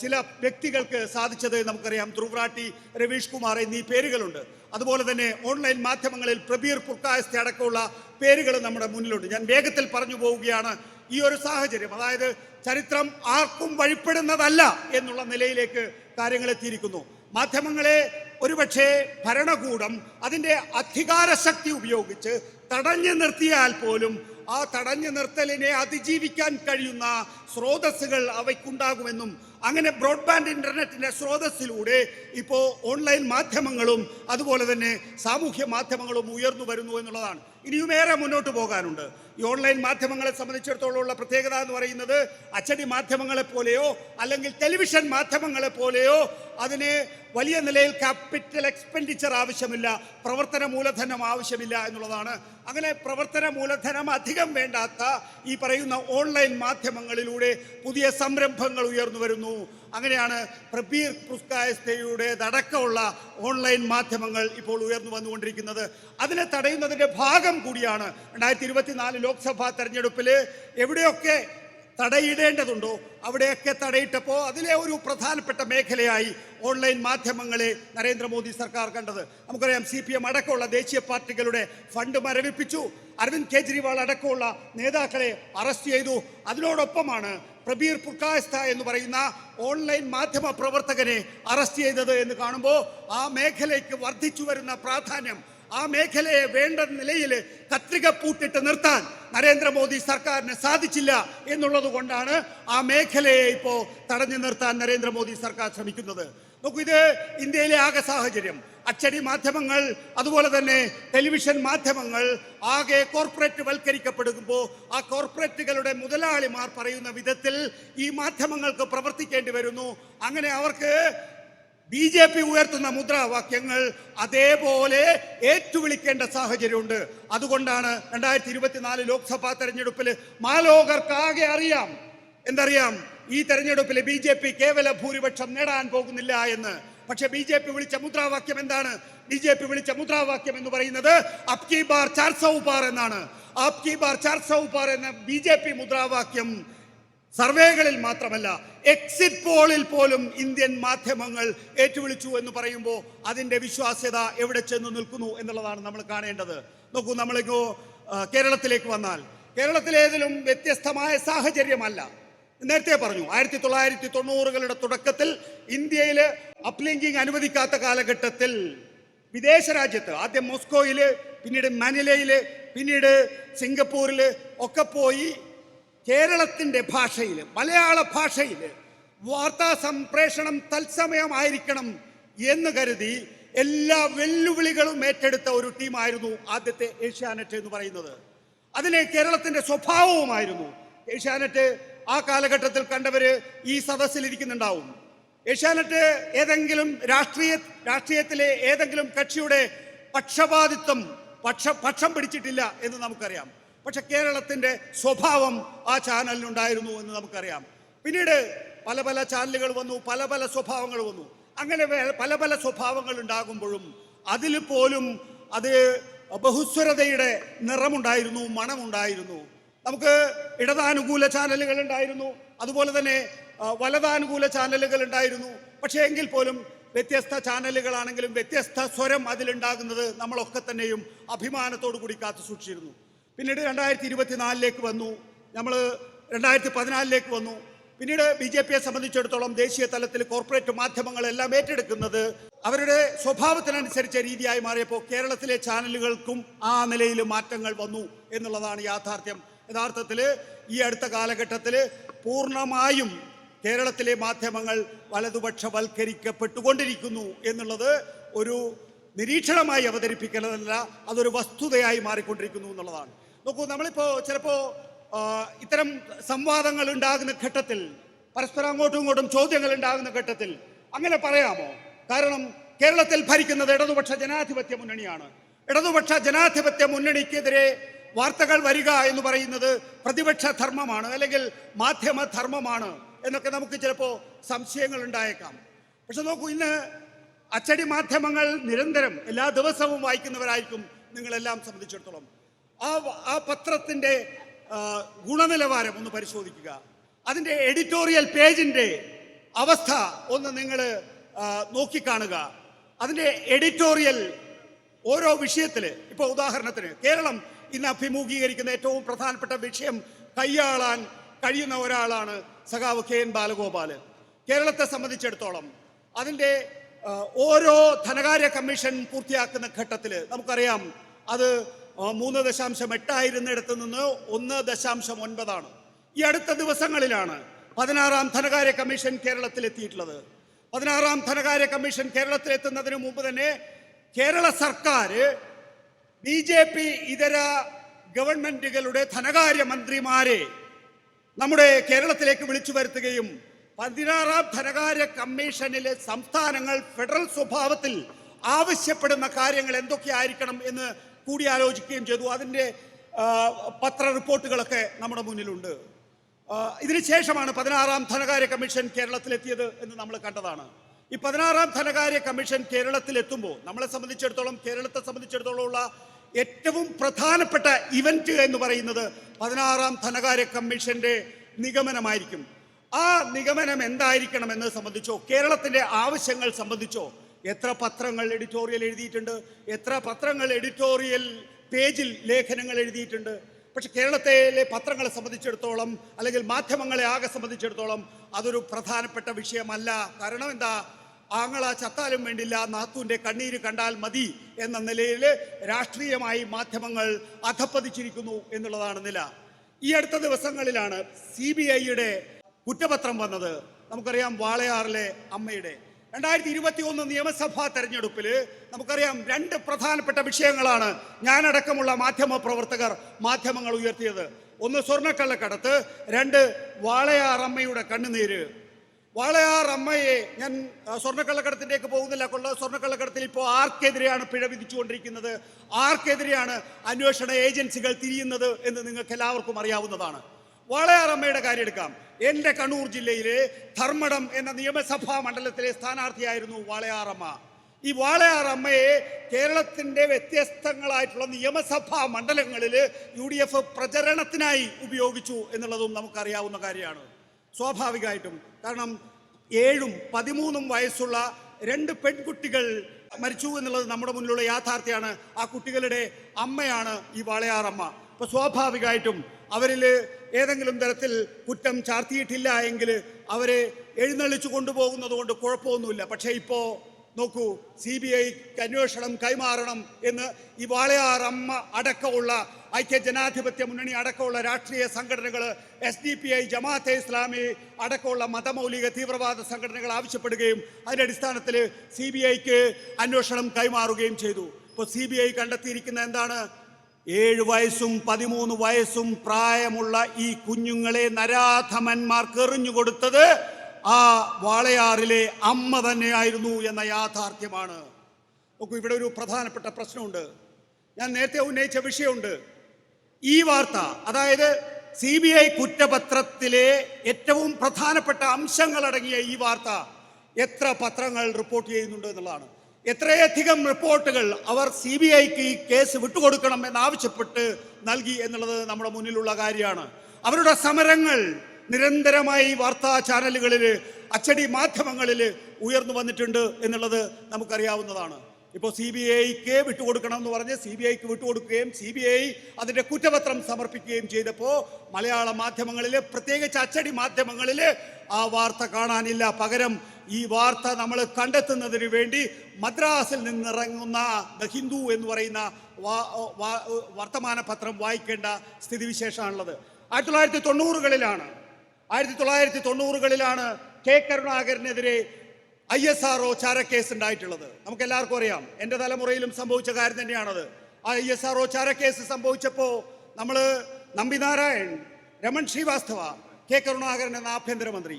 ചില വ്യക്തികൾക്ക് സാധിച്ചത് നമുക്കറിയാം. ധ്രുവ്രാട്ടി രവീഷ് കുമാർ എന്നീ പേരുകളുണ്ട്. അതുപോലെ തന്നെ ഓൺലൈൻ മാധ്യമങ്ങളിൽ പ്രബീർ പുർക്കായസ്ഥ അടക്കമുള്ള പേരുകൾ നമ്മുടെ മുന്നിലുണ്ട്. ഞാൻ വേഗത്തിൽ പറഞ്ഞു പോവുകയാണ്. ഈ ഒരു സാഹചര്യം അതായത് ചരിത്രം ആർക്കും വഴിപ്പെടുന്നതല്ല എന്നുള്ള നിലയിലേക്ക് കാര്യങ്ങൾ എത്തിയിരിക്കുന്നു. മാധ്യമങ്ങളെ ഒരുപക്ഷെ ഭരണകൂടം അതിന്റെ അധികാരശക്തി ഉപയോഗിച്ച് തടഞ്ഞു നിർത്തിയാൽ പോലും ആ തടഞ്ഞു നിർത്തലിനെ അതിജീവിക്കാൻ കഴിയുന്ന സ്രോതസ്സുകൾ അവയ്ക്കുണ്ടാകുമെന്നും അങ്ങനെ ബ്രോഡ്ബാൻഡ് ഇന്റർനെറ്റിന്റെ സ്രോതസ്സിലൂടെ ഇപ്പോൾ ഓൺലൈൻ മാധ്യമങ്ങളും അതുപോലെ തന്നെ സാമൂഹ്യ മാധ്യമങ്ങളും ഉയർന്നു വരുന്നു എന്നുള്ളതാണ്. ഇനിയും ഏറെ മുന്നോട്ട് പോകാനുണ്ട്. ഈ ഓൺലൈൻ മാധ്യമങ്ങളെ സംബന്ധിച്ചിടത്തോളം ഉള്ള പ്രത്യേകത എന്ന് പറയുന്നത് അച്ചടി മാധ്യമങ്ങളെ പോലെയോ അല്ലെങ്കിൽ ടെലിവിഷൻ മാധ്യമങ്ങളെ പോലെയോ അതിന് വലിയ നിലയിൽ ക്യാപിറ്റൽ എക്സ്പെൻഡിച്ചർ ആവശ്യമില്ല പ്രവർത്തന മൂലധനം ആവശ്യമില്ല എന്നുള്ളതാണ്. അങ്ങനെ പ്രവർത്തന മൂലധനം അധികം വേണ്ടാത്ത ഈ പറയുന്ന ഓൺലൈൻ മാധ്യമങ്ങളിലൂടെ പുതിയ സംരംഭങ്ങൾ ഉയർന്നു വരുന്നു. അങ്ങനെയാണ് പ്രബീർ പുസ്കായസ്ഥയുടേതടക്കമുള്ള ഓൺലൈൻ മാധ്യമങ്ങൾ ഇപ്പോൾ ഉയർന്നു വന്നുകൊണ്ടിരിക്കുന്നത്. അതിനെ തടയുന്നതിന്റെ ഭാഗം കൂടിയാണ് രണ്ടായിരത്തി ഇരുപത്തിനാല് ലോക്സഭാ തെരഞ്ഞെടുപ്പിൽ എവിടെയൊക്കെ തടയിടേണ്ടതുണ്ടോ അവിടെയൊക്കെ തടയിട്ടപ്പോൾ അതിലെ ഒരു പ്രധാനപ്പെട്ട മേഖലയായി ഓൺലൈൻ മാധ്യമങ്ങളെ നരേന്ദ്രമോദി സർക്കാർ കണ്ടത്. നമുക്കറിയാം സി പി എം അടക്കമുള്ള ദേശീയ പാർട്ടികളുടെ ഫണ്ട് മരവിപ്പിച്ചു. അരവിന്ദ് കെജ്രിവാൾ അടക്കമുള്ള നേതാക്കളെ അറസ്റ്റ് ചെയ്തു. അതിനോടൊപ്പമാണ് പ്രബീർ പുർക്കാസ്ത എന്ന് പറയുന്ന ഓൺലൈൻ മാധ്യമ പ്രവർത്തകനെ അറസ്റ്റ് ചെയ്തത് എന്ന് കാണുമ്പോൾ ആ മേഖലയ്ക്ക് വർദ്ധിച്ചു വരുന്ന പ്രാധാന്യം ആ മേഖലയെ വേണ്ട നിലയിൽ കത്രിക പൂട്ടിട്ട് നിർത്താൻ നരേന്ദ്രമോദി സർക്കാരിന് സാധിച്ചില്ല എന്നുള്ളത് കൊണ്ടാണ് ആ മേഖലയെ ഇപ്പോൾ തടഞ്ഞു നിർത്താൻ നരേന്ദ്രമോദി സർക്കാർ ശ്രമിക്കുന്നത്. നോക്കൂ ഇത് ഇന്ത്യയിലെ ആകെ സാഹചര്യം. അച്ചടി മാധ്യമങ്ങൾ അതുപോലെ തന്നെ ടെലിവിഷൻ മാധ്യമങ്ങൾ ആകെ കോർപ്പറേറ്റ് വൽക്കരിക്കപ്പെടുമ്പോൾ ആ കോർപ്പറേറ്റുകളുടെ മുതലാളിമാർ പറയുന്ന വിധത്തിൽ ഈ മാധ്യമങ്ങൾക്ക് പ്രവർത്തിക്കേണ്ടി വരുന്നു. അങ്ങനെ അവർക്ക് ബി ജെ പി ഉയർത്തുന്ന മുദ്രാവാക്യങ്ങൾ അതേപോലെ ഏറ്റുവിളിക്കേണ്ട സാഹചര്യമുണ്ട്. അതുകൊണ്ടാണ് രണ്ടായിരത്തി ഇരുപത്തിനാല് ലോക്സഭാ തെരഞ്ഞെടുപ്പിൽ മാലോകർക്കാകെ അറിയാം. എന്തറിയാം? ഈ തെരഞ്ഞെടുപ്പിൽ ബി ജെ പി കേവല ഭൂരിപക്ഷം നേടാൻ പോകുന്നില്ല എന്ന്. പക്ഷെ ബി ജെ പി വിളിച്ച മുദ്രാവാക്യം എന്താണ്? ബി ജെ പി വിളിച്ച മുദ്രാവാക്യം എന്ന് പറയുന്നത് അപ്കി ബാർ എന്നാണ്. ബാർ എന്ന ബി ജെ പി മുദ്രാവാക്യം സർവേകളിൽ മാത്രമല്ല എക്സിറ്റ് പോളിൽ പോലും ഇന്ത്യൻ മാധ്യമങ്ങൾ ഏറ്റുവിളിച്ചു എന്ന് പറയുമ്പോൾ അതിന്റെ വിശ്വാസ്യത എവിടെ ചെന്ന് നിൽക്കുന്നു എന്നുള്ളതാണ് നമ്മൾ കാണേണ്ടത്. നോക്കൂ നമ്മളിങ്ങോ ആ, കേരളത്തിലേക്ക് വന്നാൽ കേരളത്തിലേതിലും വ്യത്യസ്തമായ സാഹചര്യമല്ല. നേരത്തെ പറഞ്ഞു ആയിരത്തി തൊള്ളായിരത്തി തൊണ്ണൂറുകളുടെ തുടക്കത്തിൽ ഇന്ത്യയിൽ അപ്ലിങ്കിങ് അനുവദിക്കാത്ത കാലഘട്ടത്തിൽ വിദേശ രാജ്യത്ത് ആദ്യം മോസ്കോയിൽ പിന്നീട് മനിലയിൽ പിന്നീട് സിംഗപ്പൂരിൽ ഒക്കെ പോയി കേരളത്തിന്റെ ഭാഷയിൽ മലയാള ഭാഷയിൽ വാർത്താ സംപ്രേഷണം തത്സമയമായിരിക്കണം എന്ന് കരുതി എല്ലാ വെല്ലുവിളികളും ഏറ്റെടുത്ത ഒരു ടീമായിരുന്നു ആദ്യത്തെ ഏഷ്യാനെറ്റ് എന്ന് പറയുന്നത്. അതിലെ കേരളത്തിന്റെ സ്വഭാവവുമായിരുന്നു ഏഷ്യാനെറ്റ് ആ കാലഘട്ടത്തിൽ കണ്ടവര് ഈ സദസ്സിൽ ഇരിക്കുന്നുണ്ടാവും ഏഷ്യാനെറ്റ് ഏതെങ്കിലും രാഷ്ട്രീയ രാഷ്ട്രീയത്തിലെ ഏതെങ്കിലും കക്ഷിയുടെ പക്ഷപാതിത്വം പക്ഷ പക്ഷം പിടിച്ചിട്ടില്ല എന്ന് നമുക്കറിയാം. പക്ഷെ കേരളത്തിന്റെ സ്വഭാവം ആ ചാനലിനുണ്ടായിരുന്നു എന്ന് നമുക്കറിയാം. പിന്നീട് പല പല ചാനലുകൾ വന്നു പല പല സ്വഭാവങ്ങൾ വന്നു. അങ്ങനെ പല പല സ്വഭാവങ്ങൾ ഉണ്ടാകുമ്പോഴും അതിൽ പോലും അത് ബഹുസ്വരതയുടെ നിറമുണ്ടായിരുന്നു മണമുണ്ടായിരുന്നു. നമുക്ക് ഇടതാനുകൂല ചാനലുകൾ ഉണ്ടായിരുന്നു. അതുപോലെ തന്നെ വലതാനുകൂല ചാനലുകൾ ഉണ്ടായിരുന്നു. പക്ഷേ എങ്കിൽ പോലും വ്യത്യസ്ത ചാനലുകളാണെങ്കിലും വ്യത്യസ്ത സ്വരം അതിലുണ്ടാകുന്നത് നമ്മളൊക്കെ തന്നെയും അഭിമാനത്തോടു കൂടി കാത്തു സൂക്ഷിച്ചിരുന്നു. പിന്നീട് രണ്ടായിരത്തി ഇരുപത്തിനാലിലേക്ക് വന്നു. നമ്മൾ രണ്ടായിരത്തി പതിനാലിലേക്ക് വന്നു. പിന്നീട് ബി ജെ പിയെ സംബന്ധിച്ചിടത്തോളം ദേശീയ തലത്തിൽ കോർപ്പറേറ്റ് മാധ്യമങ്ങളെല്ലാം ഏറ്റെടുക്കുന്നത് അവരുടെ സ്വഭാവത്തിനനുസരിച്ച രീതിയായി മാറിയപ്പോൾ കേരളത്തിലെ ചാനലുകൾക്കും ആ നിലയിൽ മാറ്റങ്ങൾ വന്നു എന്നുള്ളതാണ് യാഥാർത്ഥ്യം. യഥാർത്ഥത്തിൽ ഈ അടുത്ത കാലഘട്ടത്തിൽ പൂർണമായും കേരളത്തിലെ മാധ്യമങ്ങൾ വലതുപക്ഷവൽക്കരിക്കപ്പെട്ടുകൊണ്ടിരിക്കുന്നു എന്നുള്ളത് ഒരു നിരീക്ഷണമായി അവതരിപ്പിക്കുന്നതല്ല അതൊരു വസ്തുതയായി മാറിക്കൊണ്ടിരിക്കുന്നു എന്നുള്ളതാണ്. നോക്കൂ നമ്മളിപ്പോൾ ചിലപ്പോൾ ഇത്തരം സംവാദങ്ങൾ ഉണ്ടാകുന്ന ഘട്ടത്തിൽ പരസ്പരം അങ്ങോട്ടും ഇങ്ങോട്ടും ചോദ്യങ്ങൾ ഉണ്ടാകുന്ന ഘട്ടത്തിൽ അങ്ങനെ പറയാമോ? കാരണം കേരളത്തിൽ ഭരിക്കുന്നത് ഇടതുപക്ഷ ജനാധിപത്യ മുന്നണിയാണ്. ഇടതുപക്ഷ ജനാധിപത്യ മുന്നണിക്കെതിരെ വാർത്തകൾ വരിക എന്ന് പറയുന്നത് പ്രതിപക്ഷ ധർമ്മമാണ് അല്ലെങ്കിൽ മാധ്യമ ധർമ്മമാണ് എന്നൊക്കെ നമുക്ക് ചിലപ്പോൾ സംശയങ്ങൾ ഉണ്ടായേക്കാം. പക്ഷെ നോക്കൂ ഇന്ന് അച്ചടി മാധ്യമങ്ങൾ നിരന്തരം എല്ലാ ദിവസവും വായിക്കുന്നവരായിരിക്കും നിങ്ങളെല്ലാം സംബന്ധിച്ചിടത്തോളം. ആ ആ പത്രത്തിന്റെ ഗുണനിലവാരം ഒന്ന് പരിശോധിക്കുക. അതിന്റെ എഡിറ്റോറിയൽ പേജിന്റെ അവസ്ഥ ഒന്ന് നിങ്ങൾ നോക്കിക്കാണുക. അതിന്റെ എഡിറ്റോറിയൽ ഓരോ വിഷയത്തിൽ ഇപ്പോൾ ഉദാഹരണത്തിന് കേരളം ഇന്ന് അഭിമുഖീകരിക്കുന്ന ഏറ്റവും പ്രധാനപ്പെട്ട വിഷയം കൈയാളാൻ കഴിയുന്ന ഒരാളാണ് സഖാവ് കെ എൻ ബാലഗോപാൽ കേരളത്തെ സംബന്ധിച്ചിടത്തോളം അതിന്റെ ഓരോ ധനകാര്യ കമ്മീഷൻ പൂർത്തിയാക്കുന്ന ഘട്ടത്തിൽ നമുക്കറിയാം അത് മൂന്ന് ദശാംശം എട്ടായിരുന്നിടത്ത് നിന്ന് ഒന്ന് ദശാംശം ഒൻപതാണ്. ഈ അടുത്ത ദിവസങ്ങളിലാണ് പതിനാറാം ധനകാര്യ കമ്മീഷൻ കേരളത്തിൽ എത്തിയിട്ടുള്ളത് പതിനാറാം ധനകാര്യ കമ്മീഷൻ കേരളത്തിൽ എത്തുന്നതിന് മുമ്പ് തന്നെ കേരള സർക്കാർ ബി ജെ പി ഇതര ഗവൺമെന്റുകളുടെ ധനകാര്യ മന്ത്രിമാരെ നമ്മുടെ കേരളത്തിലേക്ക് വിളിച്ചു വരുത്തുകയും പതിനാറാം ധനകാര്യ കമ്മീഷനിലെ സംസ്ഥാനങ്ങൾ ഫെഡറൽ സ്വഭാവത്തിൽ ആവശ്യപ്പെടുന്ന കാര്യങ്ങൾ എന്തൊക്കെയായിരിക്കണം എന്ന് കൂടിയാലോചിക്കുകയും ചെയ്തു. അതിന്റെ പത്ര റിപ്പോർട്ടുകളൊക്കെ നമ്മുടെ മുന്നിലുണ്ട്. ഇതിനുശേഷമാണ് പതിനാറാം ധനകാര്യ കമ്മീഷൻ കേരളത്തിലെത്തിയത് എന്ന് നമ്മൾ കണ്ടതാണ്. ഈ പതിനാറാം ധനകാര്യ കമ്മീഷൻ കേരളത്തിൽ എത്തുമ്പോൾ നമ്മളെ സംബന്ധിച്ചിടത്തോളം കേരളത്തെ സംബന്ധിച്ചിടത്തോളം ഉള്ള ഏറ്റവും പ്രധാനപ്പെട്ട ഇവന്റ് എന്ന് പറയുന്നത് പതിനാറാം ധനകാര്യ കമ്മീഷന്റെ നിഗമനമായിരിക്കും. ആ നിഗമനം എന്തായിരിക്കണം എന്ന് സംബന്ധിച്ചോ കേരളത്തിന്റെ ആവശ്യങ്ങൾ സംബന്ധിച്ചോ എത്ര പത്രങ്ങൾ എഡിറ്റോറിയൽ എഴുതിയിട്ടുണ്ട് എത്ര പത്രങ്ങൾ എഡിറ്റോറിയൽ പേജിൽ ലേഖനങ്ങൾ എഴുതിയിട്ടുണ്ട്. പക്ഷെ കേരളത്തിലെ പത്രങ്ങളെ സംബന്ധിച്ചിടത്തോളം അല്ലെങ്കിൽ മാധ്യമങ്ങളെ ആകെ സംബന്ധിച്ചിടത്തോളം അതൊരു പ്രധാനപ്പെട്ട വിഷയമല്ല. കാരണം എന്താ? ആങ്ങള ചത്താലും വേണ്ടില്ല നാത്തൂന്റെ കണ്ണീര് കണ്ടാൽ മതി എന്ന നിലയിൽ രാഷ്ട്രീയമായി മാധ്യമങ്ങൾ അധപ്പതിച്ചിരിക്കുന്നു എന്നുള്ളതാണ് നില. ഈ അടുത്ത ദിവസങ്ങളിലാണ് സി ബി ഐയുടെ കുറ്റപത്രം വന്നത്. നമുക്കറിയാം വാളയാറിലെ അമ്മയുടെ. രണ്ടായിരത്തി ഇരുപത്തി ഒന്ന് നിയമസഭാ തെരഞ്ഞെടുപ്പിൽ നമുക്കറിയാം രണ്ട് പ്രധാനപ്പെട്ട വിഷയങ്ങളാണ് ഞാനടക്കമുള്ള മാധ്യമ പ്രവർത്തകർ മാധ്യമങ്ങൾ ഉയർത്തിയത്. ഒന്ന് സ്വർണക്കള്ളക്കടത്ത് രണ്ട് വാളയാറമ്മയുടെ കണ്ണുനീര്. വാളയാർ അമ്മയെ ഞാൻ സ്വർണക്കള്ളക്കടത്തിന്റെയൊക്കെ പോകുന്നില്ല. കൊള്ള സ്വർണക്കള്ളക്കടത്തിൽ ഇപ്പോൾ ആർക്കെതിരെയാണ് പിഴ വിധിച്ചുകൊണ്ടിരിക്കുന്നത്? ആർക്കെതിരെയാണ് അന്വേഷണ ഏജൻസികൾ തിരിയുന്നത് എന്ന് നിങ്ങൾക്ക് എല്ലാവർക്കും അറിയാവുന്നതാണ്. വാളയാർ അമ്മയുടെ കാര്യം എടുക്കാം. എന്റെ കണ്ണൂർ ജില്ലയിലെ ധർമ്മടം എന്ന നിയമസഭാ മണ്ഡലത്തിലെ സ്ഥാനാർത്ഥിയായിരുന്നു വാളയാർ അമ്മ ഈ വാളയാർ അമ്മയെ കേരളത്തിന്റെ വ്യത്യസ്തങ്ങളായിട്ടുള്ള നിയമസഭാ മണ്ഡലങ്ങളിൽ യു ഡി എഫ് പ്രചരണത്തിനായി ഉപയോഗിച്ചു എന്നുള്ളതും നമുക്കറിയാവുന്ന കാര്യമാണ്. സ്വാഭാവികമായിട്ടും കാരണം ഏഴും പതിമൂന്നും വയസ്സുള്ള രണ്ട് പെൺകുട്ടികൾ മരിച്ചു എന്നുള്ളത് നമ്മുടെ മുന്നിലുള്ള യാഥാർത്ഥ്യമാണ് ആ കുട്ടികളുടെ അമ്മയാണ് ഈ വാളയാറമ്മ. അപ്പൊ സ്വാഭാവികമായിട്ടും അവരിൽ ഏതെങ്കിലും തരത്തിൽ കുറ്റം ചാർത്തിയിട്ടില്ല എങ്കിൽ അവരെ എഴുന്നള്ളിച്ചു കൊണ്ടുപോകുന്നത് കൊണ്ട് കുഴപ്പമൊന്നുമില്ല. പക്ഷേ ഇപ്പോൾ നോക്കൂ സി ബി ഐക്ക് അന്വേഷണം കൈമാറണം എന്ന് ഈ വാളയാർ അമ്മ അടക്കമുള്ള ഐക്യ ജനാധിപത്യ മുന്നണി അടക്കമുള്ള രാഷ്ട്രീയ സംഘടനകൾ S D P I Jamaat-e Islami അടക്കമുള്ള മതമൗലിക തീവ്രവാദ സംഘടനകൾ ആവശ്യപ്പെടുകയും അതിന്റെ അടിസ്ഥാനത്തിൽ സി ബി ഐക്ക് അന്വേഷണം കൈമാറുകയും ചെയ്തു. ഇപ്പോൾ സി ബി ഐ കണ്ടെത്തിയിരിക്കുന്ന എന്താണ്? ഏഴ് വയസ്സും പതിമൂന്ന് വയസ്സും പ്രായമുള്ള ഈ കുഞ്ഞുങ്ങളെ നരാധമന്മാർക്ക് എറിഞ്ഞു കൊടുത്തത് ആ വാളയാറിലെ അമ്മ തന്നെയായിരുന്നു എന്ന യാഥാർത്ഥ്യമാണ്. നോക്കൂ ഇവിടെ ഒരു പ്രധാനപ്പെട്ട പ്രശ്നമുണ്ട്. ഞാൻ നേരത്തെ ഉന്നയിച്ച വിഷയമുണ്ട്. ഈ വാർത്ത അതായത് സി ബി ഐ കുറ്റപത്രത്തിലെ ഏറ്റവും പ്രധാനപ്പെട്ട അംശങ്ങൾ അടങ്ങിയ ഈ വാർത്ത എത്ര പത്രങ്ങൾ റിപ്പോർട്ട് ചെയ്യുന്നുണ്ട് എന്നുള്ളതാണ്. എത്രയധികം റിപ്പോർട്ടുകൾ അവർ സി ബി ഐക്ക് ഈ കേസ് വിട്ടുകൊടുക്കണം എന്നാവശ്യപ്പെട്ട് നൽകി എന്നുള്ളത് നമ്മുടെ മുന്നിലുള്ള കാര്യമാണ്. അവരുടെ സമരങ്ങൾ നിരന്തരമായി വാർത്താ ചാനലുകളിൽ അച്ചടി മാധ്യമങ്ങളിൽ ഉയർന്നു വന്നിട്ടുണ്ട് എന്നുള്ളത് നമുക്കറിയാവുന്നതാണ്. ഇപ്പോൾ സി ബി ഐക്ക് വിട്ടുകൊടുക്കണം എന്ന് പറഞ്ഞ് സി ബി ഐക്ക് വിട്ടുകൊടുക്കുകയും സി ബി ഐ അതിന്റെ കുറ്റപത്രം സമർപ്പിക്കുകയും ചെയ്തപ്പോൾ മലയാള മാധ്യമങ്ങളിൽ പ്രത്യേകിച്ച് അച്ചടി മാധ്യമങ്ങളിൽ ആ വാർത്ത കാണാനില്ല. പകരം ഈ വാർത്ത നമ്മൾ കണ്ടെത്തുന്നതിന് വേണ്ടി മദ്രാസിൽ നിന്നിറങ്ങുന്ന ദ ഹിന്ദു എന്ന് പറയുന്ന വർത്തമാന പത്രം വായിക്കേണ്ട സ്ഥിതിവിശേഷമാണുള്ളത്. ആയിരത്തി തൊള്ളായിരത്തി തൊണ്ണൂറുകളിലാണ് ആയിരത്തി തൊള്ളായിരത്തി തൊണ്ണൂറുകളിലാണ് കെ കരുണാകരനെതിരെ ഐ എസ് ആർ ഒ ചാരക്കേസ് ഉണ്ടായിട്ടുള്ളത് നമുക്ക് എല്ലാവർക്കും അറിയാം. എന്റെ തലമുറയിലും സംഭവിച്ച കാര്യം തന്നെയാണത്. ആ ഐ എസ് ആർ ഒ ചാരക്കേസ് സംഭവിച്ചപ്പോൾ നമ്മൾ നമ്പിനാരായൺ രമൺ ശ്രീവാസ്തവ കെ കരുണാകരൻ എന്ന ആഭ്യന്തരമന്ത്രി.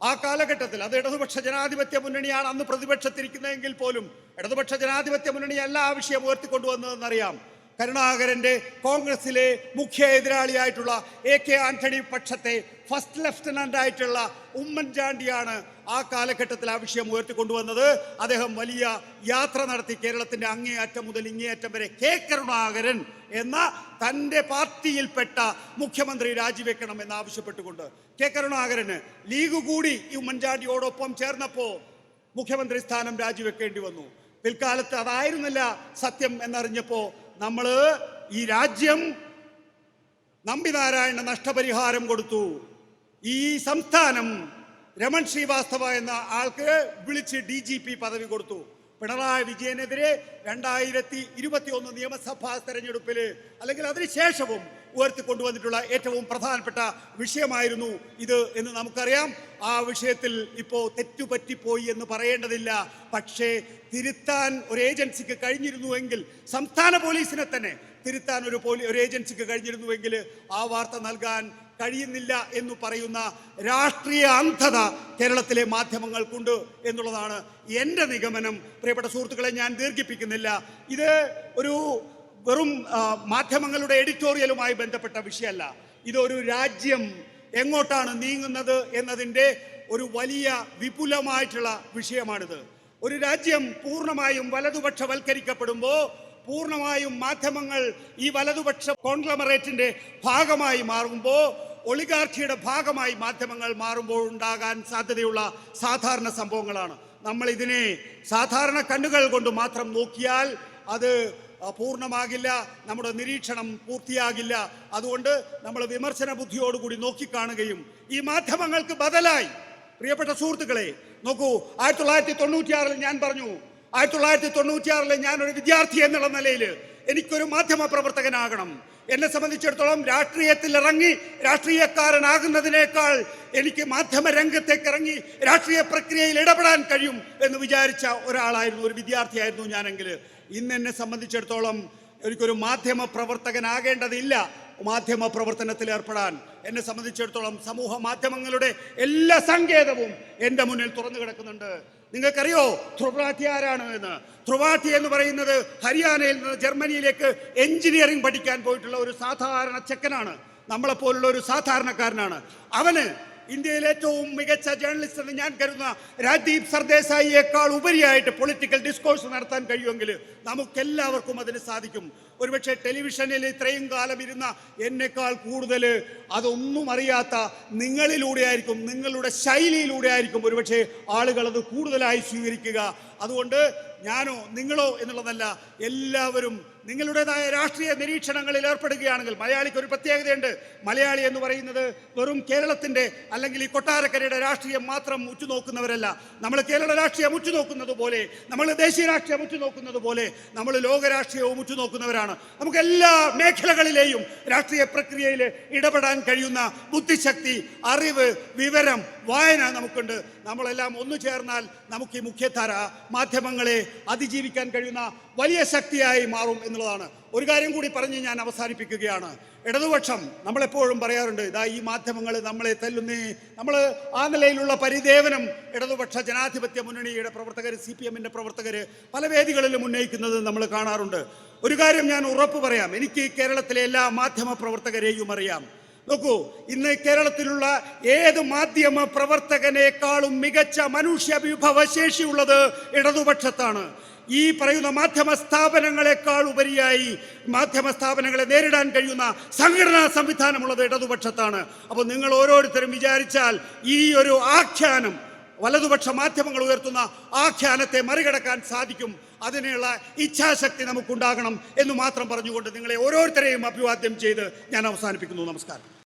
ആ കാലഘട്ടത്തിൽ അത് ഇടതുപക്ഷ ജനാധിപത്യ മുന്നണിയാണ് അന്ന് പ്രതിപക്ഷത്തിരിക്കുന്നതെങ്കിൽ പോലും ഇടതുപക്ഷ ജനാധിപത്യ മുന്നണിയല്ല ആ വിഷയം ഉയർത്തിക്കൊണ്ടുവന്നതെന്നറിയാം. കരുണാകരന്റെ കോൺഗ്രസിലെ മുഖ്യ എതിരാളിയായിട്ടുള്ള എ കെ ആന്റണി പക്ഷത്തെ ഫസ്റ്റ് ലെഫ്റ്റനന്റ് ആയിട്ടുള്ള ഉമ്മൻചാണ്ടിയാണ് ആ കാലഘട്ടത്തിൽ ആ വിഷയം ഉയർത്തിക്കൊണ്ടുവന്നത്. അദ്ദേഹം വലിയ യാത്ര നടത്തി കേരളത്തിന്റെ അങ്ങേയറ്റം മുതൽ ഇങ്ങേയറ്റം വരെ കെ കരുണാകരൻ എന്ന തന്റെ പാർട്ടിയിൽപ്പെട്ട മുഖ്യമന്ത്രി രാജിവെക്കണം എന്ന് ആവശ്യപ്പെട്ടുകൊണ്ട് കെ കരുണാകരന് ലീഗ് കൂടി ഈ ഉമ്മൻചാണ്ടിയോടൊപ്പം ചേർന്നപ്പോൾ മുഖ്യമന്ത്രി സ്ഥാനം രാജിവെക്കേണ്ടി വന്നു. പിൽക്കാലത്ത് അതായിരുന്നില്ല സത്യം എന്നറിഞ്ഞപ്പോ നമ്മൾ ഈ രാജ്യം നമ്പിനാരായണ നഷ്ടപരിഹാരം കൊടുത്തു. ഈ സംസ്ഥാനം രമൺ ശ്രീവാസ്തവ എന്ന ആൾക്ക് വിളിച്ച് ഡി ജി പി പദവി കൊടുത്തു. പിണറായി വിജയനെതിരെ രണ്ടായിരത്തി ഇരുപത്തി ഒന്ന് നിയമസഭാ തെരഞ്ഞെടുപ്പിൽ അല്ലെങ്കിൽ അതിനുശേഷവും ഉയർത്തിക്കൊണ്ടുവന്നിട്ടുള്ള ഏറ്റവും പ്രധാനപ്പെട്ട വിഷയമായിരുന്നു ഇത് എന്ന് നമുക്കറിയാം. ആ വിഷയത്തിൽ ഇപ്പോൾ തെറ്റുപറ്റിപ്പോയി എന്ന് പറയേണ്ടതില്ല. പക്ഷേ തിരുത്താൻ ഒരു ഏജൻസിക്ക് കഴിഞ്ഞിരുന്നുവെങ്കിൽ സംസ്ഥാന പോലീസിനെ തന്നെ തിരുത്താൻ ഒരു പോലീ ഒരു ഏജൻസിക്ക് കഴിഞ്ഞിരുന്നുവെങ്കിൽ ആ വാർത്ത നൽകാൻ കഴിയുന്നില്ല എന്ന് പറയുന്ന രാഷ്ട്രീയ അന്ധത കേരളത്തിലെ മാധ്യമങ്ങൾക്കുണ്ട് എന്നുള്ളതാണ് എന്റെ നിഗമനം. പ്രിയപ്പെട്ട സുഹൃത്തുക്കളെ ഞാൻ ദീർഘിപ്പിക്കുന്നില്ല. ഇത് ഒരു വെറും മാധ്യമങ്ങളുടെ എഡിറ്റോറിയലുമായി ബന്ധപ്പെട്ട വിഷയമല്ല. ഇതൊരു രാജ്യം എങ്ങോട്ടാണ് നീങ്ങുന്നത് എന്നതിന്റെ ഒരു വലിയ വിപുലമായിട്ടുള്ള വിഷയമാണിത്. ഒരു രാജ്യം പൂർണമായും വലതുപക്ഷവൽക്കരിക്കപ്പെടുമ്പോൾ പൂർണമായും മാധ്യമങ്ങൾ ഈ വലതുപക്ഷ കോൺഗ്ലമറേറ്റിന്റെ ഭാഗമായി മാറുമ്പോൾ ഒളികാർച്ചയുടെ ഭാഗമായി മാധ്യമങ്ങൾ മാറുമ്പോൾ ഉണ്ടാകാൻ സാധ്യതയുള്ള സാധാരണ സംഭവങ്ങളാണ്. നമ്മൾ ഇതിനെ സാധാരണ കണ്ണുകൾ കൊണ്ട് മാത്രം നോക്കിയാൽ അത് പൂർണമാകില്ല നമ്മുടെ നിരീക്ഷണം പൂർത്തിയാകില്ല. അതുകൊണ്ട് നമ്മൾ വിമർശന ബുദ്ധിയോടുകൂടി നോക്കിക്കാണുകയും ഈ മാധ്യമങ്ങൾക്ക് ബദലായി. പ്രിയപ്പെട്ട സുഹൃത്തുക്കളെ നോക്കൂ ആയിരത്തി തൊള്ളായിരത്തി തൊണ്ണൂറ്റിയാറിൽ ഞാൻ പറഞ്ഞു ആയിരത്തി തൊള്ളായിരത്തി തൊണ്ണൂറ്റിയാറിൽ ഞാൻ ഒരു വിദ്യാർത്ഥി എന്നുള്ള നിലയിൽ എനിക്കൊരു മാധ്യമ പ്രവർത്തകനാകണം. എന്നെ സംബന്ധിച്ചിടത്തോളം രാഷ്ട്രീയത്തിൽ ഇറങ്ങി രാഷ്ട്രീയക്കാരനാകുന്നതിനേക്കാൾ എനിക്ക് മാധ്യമ രംഗത്തേക്ക് ഇറങ്ങി രാഷ്ട്രീയ പ്രക്രിയയിൽ ഇടപെടാൻ കഴിയും എന്ന് വിചാരിച്ച ഒരാളായിരുന്നു ഒരു വിദ്യാർത്ഥിയായിരുന്നു ഞാനെങ്കിൽ. ഇന്ന് എന്നെ സംബന്ധിച്ചിടത്തോളം എനിക്കൊരു മാധ്യമ പ്രവർത്തകനാകേണ്ടതില്ല. മാധ്യമ പ്രവർത്തനത്തിൽ ഏർപ്പെടാൻ എന്നെ സംബന്ധിച്ചിടത്തോളം സമൂഹ മാധ്യമങ്ങളുടെ എല്ലാ സങ്കേതവും എന്റെ മുന്നിൽ തുറന്നു കിടക്കുന്നുണ്ട്. നിങ്ങൾക്കറിയോ ധ്രുവാഠി ആരാണ് എന്ന്? ധ്രുവാഠി എന്ന് പറയുന്നത് ഹരിയാനയിൽ നിന്ന് ജർമ്മനിയിലേക്ക് എഞ്ചിനീയറിംഗ് പഠിക്കാൻ പോയിട്ടുള്ള ഒരു സാധാരണ ചെക്കനാണ്. നമ്മളെപ്പോലുള്ള ഒരു സാധാരണക്കാരനാണ്. അവന് ഇന്ത്യയിലെ ഏറ്റവും മികച്ച ജേർണലിസ്റ്റ് എന്ന് ഞാൻ കരുതുന്ന രാജ്ദീപ് സർദേശായിയേക്കാൾ ഉപരിയായിട്ട് പൊളിറ്റിക്കൽ ഡിസ്കോഴ്സ് നടത്താൻ കഴിയുമെങ്കിൽ നമുക്കെല്ലാവർക്കും അതിന് സാധിക്കും. ഒരുപക്ഷെ ടെലിവിഷനിൽ ഇത്രയും കാലം ഇരുന്ന എന്നെക്കാൾ കൂടുതൽ അതൊന്നും അറിയാത്ത നിങ്ങളിലൂടെ ആയിരിക്കും നിങ്ങളുടെ ശൈലിയിലൂടെ ആയിരിക്കും ഒരുപക്ഷെ ആളുകൾ അത് കൂടുതലായി സ്വീകരിക്കുക. അതുകൊണ്ട് ഞാനോ നിങ്ങളോ എന്നുള്ളതല്ല എല്ലാവരും നിങ്ങളുടേതായ രാഷ്ട്രീയ നിരീക്ഷണങ്ങളിൽ ഏർപ്പെടുകയാണെങ്കിൽ മലയാളിക്ക് ഒരു പ്രത്യേകതയുണ്ട്. മലയാളി എന്ന് പറയുന്നത് വെറും കേരളത്തിന്റെ അല്ലെങ്കിൽ ഈ കൊട്ടാരക്കരയുടെ രാഷ്ട്രീയം മാത്രം ഉച്ചുനോക്കുന്നവരല്ല നമ്മൾ കേരള രാഷ്ട്രീയം ഉച്ചുനോക്കുന്നത് പോലെ നമ്മൾ ദേശീയ രാഷ്ട്രീയം ഉച്ചുനോക്കുന്നത് പോലെ നമ്മൾ ലോക രാഷ്ട്രീയവും ഉറ്റുനോക്കുന്നവരാണ്. നമുക്ക് എല്ലാ മേഖലകളിലെയും രാഷ്ട്രീയ പ്രക്രിയയിൽ ഇടപെടാൻ കഴിയുന്ന ബുദ്ധിശക്തി അറിവ് വിവരം വായന നമുക്കുണ്ട്. നമ്മളെല്ലാം ഒന്നു ചേർന്നാൽ നമുക്ക് ഈ മുഖ്യധാര മാധ്യമങ്ങളെ അതിജീവിക്കാൻ കഴിയുന്ന വലിയ ശക്തിയായി മാറും എന്നുള്ളതാണ്. ഒരു കാര്യം കൂടി പറഞ്ഞ് ഞാൻ അവസാനിപ്പിക്കുകയാണ്. ഇടതുപക്ഷം നമ്മളെപ്പോഴും പറയാറുണ്ട് ഇതാ ഈ മാധ്യമങ്ങൾ നമ്മളെ തല്ലുന്നേ. നമ്മൾ ആ നിലയിലുള്ള പരിദേവനം ഇടതുപക്ഷ ജനാധിപത്യ മുന്നണിയുടെ പ്രവർത്തകർ സി പി എമ്മിന്റെ പ്രവർത്തകർ പല വേദികളിലും ഉന്നയിക്കുന്നത് നമ്മൾ കാണാറുണ്ട്. ഒരു കാര്യം ഞാൻ ഉറപ്പ് പറയാം എനിക്ക് കേരളത്തിലെ എല്ലാ മാധ്യമ പ്രവർത്തകരെയും അറിയാം. നോക്കൂ ഇന്ന് കേരളത്തിലുള്ള ഏത് മാധ്യമ പ്രവർത്തകനേക്കാളും മികച്ച മനുഷ്യ വിഭവശേഷിയുള്ളത് ഇടതുപക്ഷത്താണ്. ഈ പറയുന്ന മാധ്യമ സ്ഥാപനങ്ങളെക്കാൾ ഉപരിയായി മാധ്യമ സ്ഥാപനങ്ങളെ നേരിടാൻ കഴിയുന്ന സംഘടനാ സംവിധാനമുള്ളത് ഇടതുപക്ഷത്താണ്. അപ്പോൾ നിങ്ങൾ ഓരോരുത്തരും വിചാരിച്ചാൽ ഈ ഒരു ആഖ്യാനം വലതുപക്ഷ മാധ്യമങ്ങൾ ഉയർത്തുന്ന ആഖ്യാനത്തെ മറികടക്കാൻ സാധിക്കും. അതിനുള്ള ഇച്ഛാശക്തി നമുക്കുണ്ടാകണം എന്ന് മാത്രം പറഞ്ഞുകൊണ്ട് നിങ്ങളെ ഓരോരുത്തരെയും അഭിവാദ്യം ചെയ്ത് ഞാൻ അവസാനിപ്പിക്കുന്നു. നമസ്കാരം.